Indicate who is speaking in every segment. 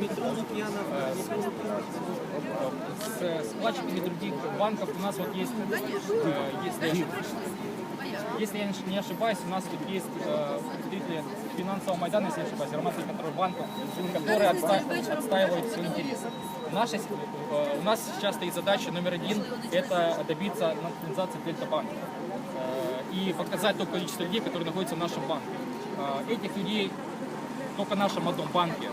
Speaker 1: Метро Лукьянов, метро Лукьянов.
Speaker 2: С вкладчиками других банков у нас вот есть, э, если, я не ошибаюсь, у нас тут есть э, представители финансового Майдана, если я не ошибаюсь, контроль банка, которые отста- отстаивают свои интересы. Наша, с- э, у нас сейчас стоит задача номер один – это добиться национализации Дельта-банка э, и показать то количество людей, которые находятся в нашем банке. Э, Этих людей только в нашем одном банке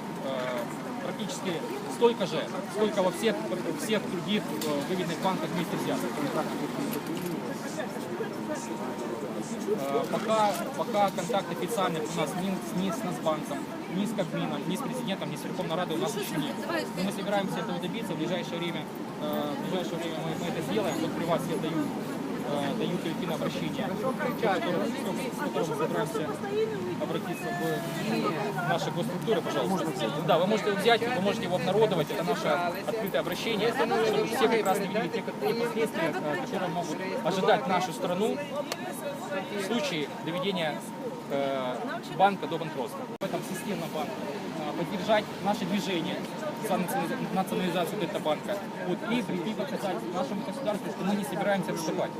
Speaker 2: практически столько же, сколько во всех, всех других э, выведенных банках вместе взятых. Э, Пока, пока контакт официальных у нас ни, ни с Нацбанком, ни с Кабмином, ни с президентом, ни с Верховной Радой у нас еще нет. Но мы собираемся этого добиться в ближайшее время. э, В ближайшее время мы, мы это сделаем. Вот при вас я даю, даю обращение, которое- с которым мы собираемся обратиться в наши госструктуры, пожалуйста. Да, вы можете взять, вы можете его обнародовать. Это наше открытое обращение, чтобы все прекрасно видели те, те последствия, э, которые могут ожидать нашу страну в случае доведения банка до банкротства. В этом системном банке э, поддержать наше движение за национализа- национализацию этого банка вот, и прийти показать нашему государству, что мы не собираемся отступать.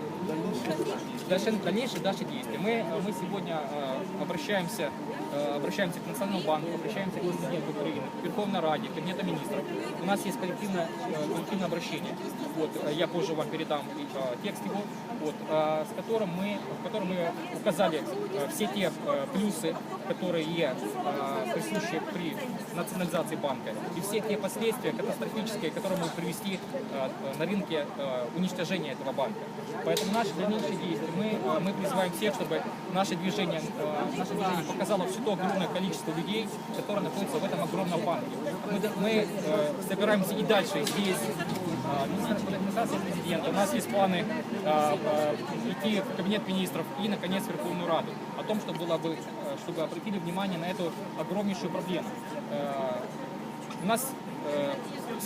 Speaker 2: Дальше, дальнейшие наши действия. Мы, э, мы сегодня э, обращаемся, э, обращаемся к Национальному банку, обращаемся к президенту Украины, к Верховной Раде, к Кабинету министров. У нас есть коллективное, э, коллективное обращение. Вот, э, я позже вам передам э, текст его, вот, э, с которым мы, в котором мы указали э, все те э, плюсы, которые э, присущи при национализации банка, и все те последствия катастрофические, которые могут привести э, на рынке уничтожения этого банка. Поэтому наши дальнейшие действия, мы, мы призываем всех, чтобы наше движение, наше движение показало все то огромное количество людей, которые находятся в этом огромном банке. Мы, мы собираемся и дальше здесь, администрации президента. У нас есть планы идти в кабинет министров и, наконец, в Верховную Раду. О том, что было бы, э, чтобы обратили внимание на эту огромнейшую проблему. Э, у нас э,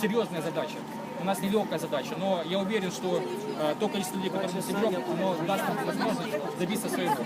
Speaker 2: серьезная задача. У нас нелегкая задача, но я уверен, что э, то количество людей, которые мы соберем, оно даст нам возможность добиться своего.